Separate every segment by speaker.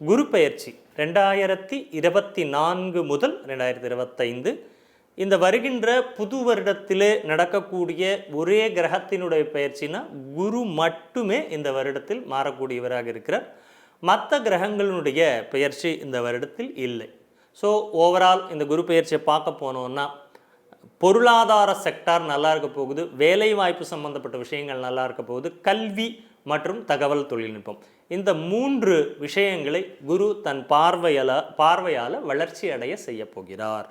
Speaker 1: குரு பயிற்சி ரெண்டாயிரத்தி இருபத்தி நான்கு முதல் ரெண்டாயிரத்தி இருபத்தைந்து. இந்த வருகின்ற புது வருடத்திலே நடக்கக்கூடிய ஒரே கிரகத்தினுடைய பயிற்சினா குரு மட்டுமே இந்த வருடத்தில் மாறக்கூடியவராக இருக்கிறார். மற்ற கிரகங்களினுடைய பெயர்ச்சி இந்த வருடத்தில் இல்லை. ஸோ ஓவரால் இந்த குரு பெயர்ச்சியை பார்க்க போனோம்னா பொருளாதார செக்டார் நல்லா இருக்க போகுது வேலை வாய்ப்பு சம்பந்தப்பட்ட விஷயங்கள் நல்லா இருக்க போகுது கல்வி மற்றும் தகவல் தொழில்நுட்பம். இந்த மூன்று விஷயங்களை குரு தன் பார்வையால பார்வையால் வளர்ச்சி அடைய செய்ய போகிறார்.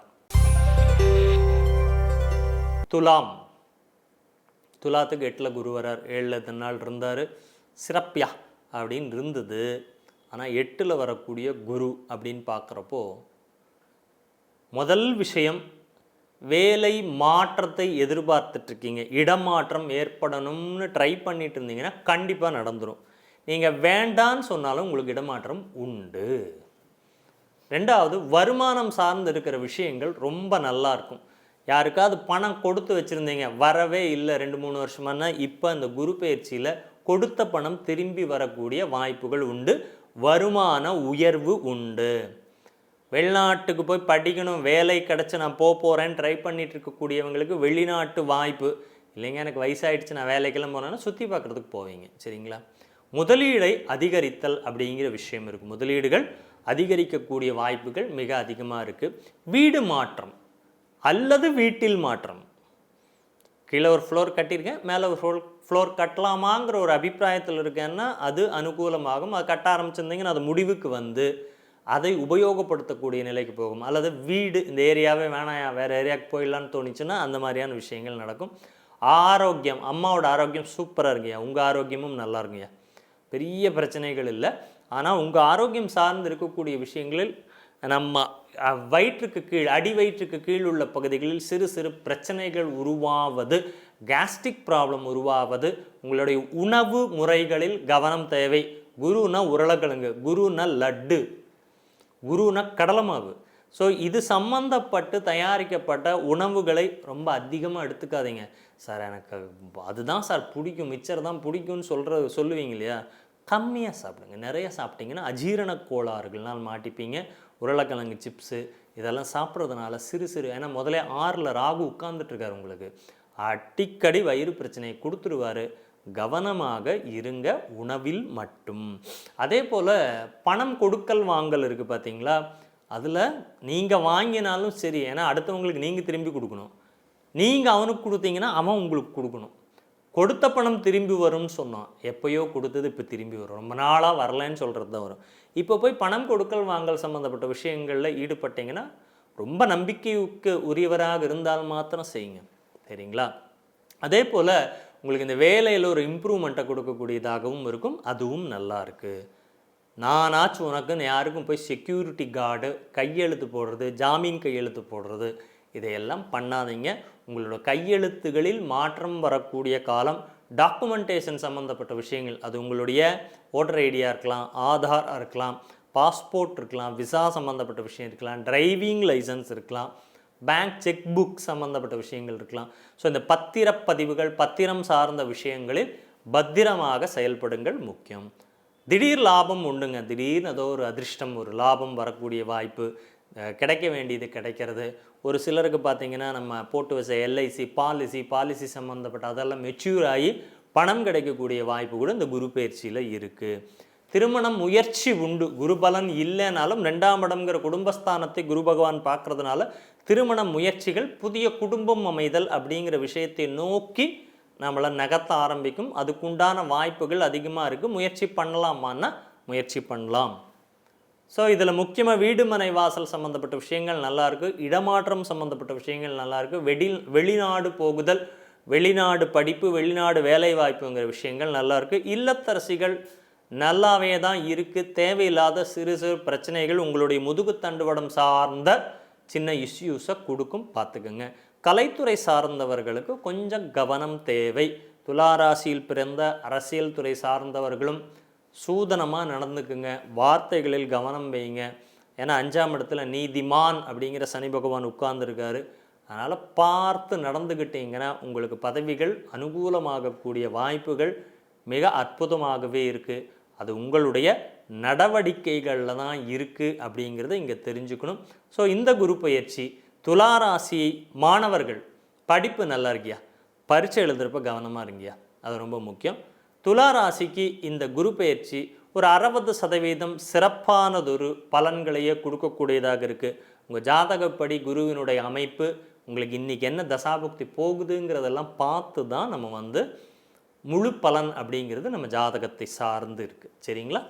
Speaker 1: துலாம். துலாத்துக்கு எட்டில் குரு வரார். ஏழில் இத்தனை நாள் இருந்தார். சிறப்பியா அப்படின்னு இருந்தது. ஆனால் எட்டில் வரக்கூடிய குரு அப்படின்னு பார்க்குறப்போ முதல் விஷயம் வேலை மாற்றத்தை எதிர்பார்த்துட்ருக்கீங்க. இடமாற்றம் ஏற்படணும்னு ட்ரை பண்ணிட்டு இருந்தீங்கன்னா கண்டிப்பாக நடந்துடும் நீங்கள் வேண்டான்னு சொன்னாலும் உங்களுக்கு இடமாற்றம் உண்டு. ரெண்டாவது வருமானம் சார்ந்து இருக்கிற விஷயங்கள் ரொம்ப நல்லா இருக்கும் யாருக்காவது பணம் கொடுத்து வச்சுருந்தீங்க வரவே இல்லை ரெண்டு மூணு வருஷமானா இப்போ அந்த குரு பயிற்சியில் கொடுத்த பணம் திரும்பி வரக்கூடிய வாய்ப்புகள் உண்டு. வருமான உயர்வு உண்டு. வெளிநாட்டுக்கு போய் படிக்கணும் வேலை கிடச்சி நான் போக போகிறேன்னு ட்ரை பண்ணிகிட்டு இருக்கக்கூடியவங்களுக்கு வெளிநாட்டு வாய்ப்பு. இல்லைங்க எனக்கு வயசாயிடுச்சு நான் வேலைக்கெல்லாம் போனேன்னா சுற்றி பார்க்குறதுக்கு போவீங்க சரிங்களா? முதலீடை அதிகரித்தல் அப்படிங்கிற விஷயம் இருக்குது முதலீடுகள் அதிகரிக்கக்கூடிய வாய்ப்புகள் மிக அதிகமாக இருக்குது வீடு மாற்றம் அல்லது வீட்டில் மாற்றம். கீழே ஒரு ஃப்ளோர் கட்டியிருக்கேன் மேலே ஒரு ஃப்ளோர் ஃப்ளோர் கட்டலாமாங்கிற ஒரு அபிப்பிராயத்தில் இருக்கேன்னா அது அனுகூலமாகும். அது கட்ட ஆரம்பிச்சிருந்தீங்கன்னா அது முடிவுக்கு வந்து அதை உபயோகப்படுத்தக்கூடிய நிலைக்கு போகும். அல்லது வீடு இந்த ஏரியாவே வேணாம் வேறு ஏரியாவுக்கு போயிடலான்னு தோணுச்சுன்னா அந்த மாதிரியான விஷயங்கள் நடக்கும். ஆரோக்கியம் அம்மாவோட ஆரோக்கியம் சூப்பராக இருக்குங்க உங்கள் ஆரோக்கியமும் நல்லா இருக்குங்க பெரிய பிரச்சனைகள் இல்லை. ஆனால் உங்கள் ஆரோக்கியம் சார்ந்து இருக்கக்கூடிய விஷயங்களில் நம்ம வயிற்றுக்கு கீழ் அடி வயிற்றுக்கு கீழ் உள்ள பகுதிகளில் சிறு சிறு பிரச்சனைகள் உருவாவது கேஸ்ட்ரிக் ப்ராப்ளம் உருவாவது உங்களுடைய உணவு முறைகளில் கவனம் தேவை. குருனா உருளைக்கிழங்கு குருனா லட்டு. குருனா கடலை மாவு ஸோ இது சம்மந்தப்பட்டு தயாரிக்கப்பட்ட உணவுகளை ரொம்ப அதிகமாக எடுத்துக்காதீங்க. சார் எனக்கு அதுதான் சார் பிடிக்கும். மிச்சர் தான் பிடிக்கும்னு சொல்கிற சொல்லுவீங்க இல்லையா? கம்மியாக சாப்பிடுங்க. நிறைய சாப்பிட்டீங்கன்னா அஜீரண கோளாறுகள்னால் மாட்டிப்பீங்க. உருளைக்கிழங்கு சிப்ஸு இதெல்லாம் சாப்பிட்றதுனால சிறு சிறு ஏன்னா முதல்ல ஆறில் ராகு உட்காந்துட்ருக்காரு உங்களுக்கு. அடிக்கடி வயிறு பிரச்சனையை கொடுத்துருவாரு. கவனமாக இருங்க உணவில் மட்டும். அதே போல் பணம் கொடுக்கல் வாங்கல் இருக்குது பார்த்தீங்களா அதில் நீங்கள் வாங்கினாலும் சரி ஏன்னா அடுத்தவங்களுக்கு நீங்கள் திரும்பி கொடுக்கணும். நீங்கள் அவனுக்கு கொடுத்தீங்கன்னா அவன் உங்களுக்கு கொடுக்கணும். கொடுத்த பணம் திரும்பி வரும்னு சொன்னான் எப்போயோ கொடுத்தது இப்போ திரும்பி வரும். ரொம்ப நாளாக வரலன்னு சொல்கிறது தான் வரும். இப்போ போய் பணம் கொடுக்கல் வாங்கல் சம்மந்தப்பட்ட விஷயங்களில் ஈடுபட்டீங்கன்னா ரொம்ப நம்பிக்கைக்கு உரியவராக இருந்தால் மாத்திரம் செய்யுங்க. சரிங்களா? அதே போல் உங்களுக்கு இந்த வேலையில் ஒரு இம்ப்ரூவ்மெண்ட்டை கொடுக்கக்கூடியதாகவும் இருக்கும். அதுவும் நல்லா இருக்குது நானாச்சும் உனக்குன்னு யாருக்கும் போய் செக்யூரிட்டி கார்டு கையெழுத்து போடுறது ஜாமீன் கையெழுத்து போடுறது இதையெல்லாம் பண்ணாதீங்க. உங்களோட கையெழுத்துகளில் மாற்றம் வரக்கூடிய காலம் டாக்குமெண்டேஷன் சம்மந்தப்பட்ட விஷயங்கள் அது உங்களுடைய ஓட்டர் ஐடியாக இருக்கலாம் ஆதார் இருக்கலாம் பாஸ்போர்ட் இருக்கலாம் விசா சம்மந்தப்பட்ட விஷயம் இருக்கலாம் டிரைவிங் லைசன்ஸ் இருக்கலாம் பேங்க் செக் புக் சம்மந்தப்பட்ட விஷயங்கள் இருக்கலாம். ஸோ இந்த பத்திரப்பதிவுகள் பத்திரம் சார்ந்த விஷயங்களில் பத்திரமாக செயல்படுங்கள் முக்கியம். திடீர் லாபம் உண்டுங்க. திடீர்னு ஏதோ ஒரு அதிர்ஷ்டம் ஒரு லாபம் வரக்கூடிய வாய்ப்பு கிடைக்க வேண்டியது கிடைக்கிறது. ஒரு சிலருக்கு பார்த்தீங்கன்னா நம்ம போட்டு வச்ச எல்ஐசி பாலிசி பாலிசி சம்மந்தப்பட்ட அதெல்லாம் மெச்சூர் ஆகி பணம் கிடைக்கக்கூடிய வாய்ப்பு கூட இந்த குரு பயிற்சியில் இருக்குது திருமணம் முயற்சி உண்டு. குரு பலன் இல்லைனாலும் ரெண்டாம் இடம்ங்கிற குடும்பஸ்தானத்தை குரு பகவான் பார்க்கறதுனால திருமண முயற்சிகள் புதிய குடும்பம் அமைதல் அப்படிங்கிற விஷயத்தை நோக்கி நம்மளை நகர்த்த ஆரம்பிக்கும். அதுக்குண்டான வாய்ப்புகள் அதிகமாக இருக்குது முயற்சி பண்ணலாமான்னா முயற்சி பண்ணலாம். ஸோ இதில் முக்கியமாக வீடு மனை வாசல் சம்மந்தப்பட்ட விஷயங்கள் நல்லாயிருக்கு இடமாற்றம் சம்மந்தப்பட்ட விஷயங்கள் நல்லாயிருக்கு வெளி வெடி வெளிநாடு போகுதல் வெளிநாடு படிப்பு வெளிநாடு வேலைவாய்ப்புங்கிற விஷயங்கள் நல்லாயிருக்கு இல்லத்தரசிகள் நல்லாவே தான் இருக்குது தேவையில்லாத சிறு சிறு பிரச்சனைகள் உங்களுடைய முதுகு தண்டுவடம் சார்ந்த சின்ன இஷ்யூஸை கொடுக்கும். பார்த்துக்குங்க. கலைத்துறை சார்ந்தவர்களுக்கு கொஞ்சம் கவனம் தேவை. துளாராசியில் பிறந்த அரசியல் துறை சார்ந்தவர்களும் சூதனமாக நடந்துக்குங்க. வார்த்தைகளில் கவனம் வைங்க. ஏன்னா அஞ்சாம் இடத்துல நீதிமான் அப்படிங்கிற சனி பகவான் உட்கார்ந்துருக்காரு. அதனால் பார்த்து நடந்துக்கிட்டீங்கன்னா உங்களுக்கு பதவிகள் அனுகூலமாகக்கூடிய வாய்ப்புகள் மிக அற்புதமாகவே இருக்குது அது உங்களுடைய நடவடிக்கைகளில் தான் இருக்குது அப்படிங்கிறத இங்கே தெரிஞ்சுக்கணும். ஸோ இந்த குரு பயிற்சி துளாராசி மாணவர்கள் படிப்பு நல்லா இருக்கியா? பரீட்சை எழுதுகிறப்ப கவனமாக இருங்கியா அது ரொம்ப முக்கியம். துலா ராசிக்கு இந்த குரு பயிற்சி ஒரு அறுபது சதவீதம் சிறப்பானதொரு பலன்களையே கொடுக்கக்கூடியதாக இருக்குது உங்கள் ஜாதகப்படி குருவினுடைய அமைப்பு உங்களுக்கு இன்றைக்கி என்ன தசாபக்தி போகுதுங்கிறதெல்லாம் பார்த்து தான் நம்ம வந்து முழு பலன் அப்படிங்கிறது நம்ம ஜாதகத்தை சார்ந்து இருக்குது சரிங்களா?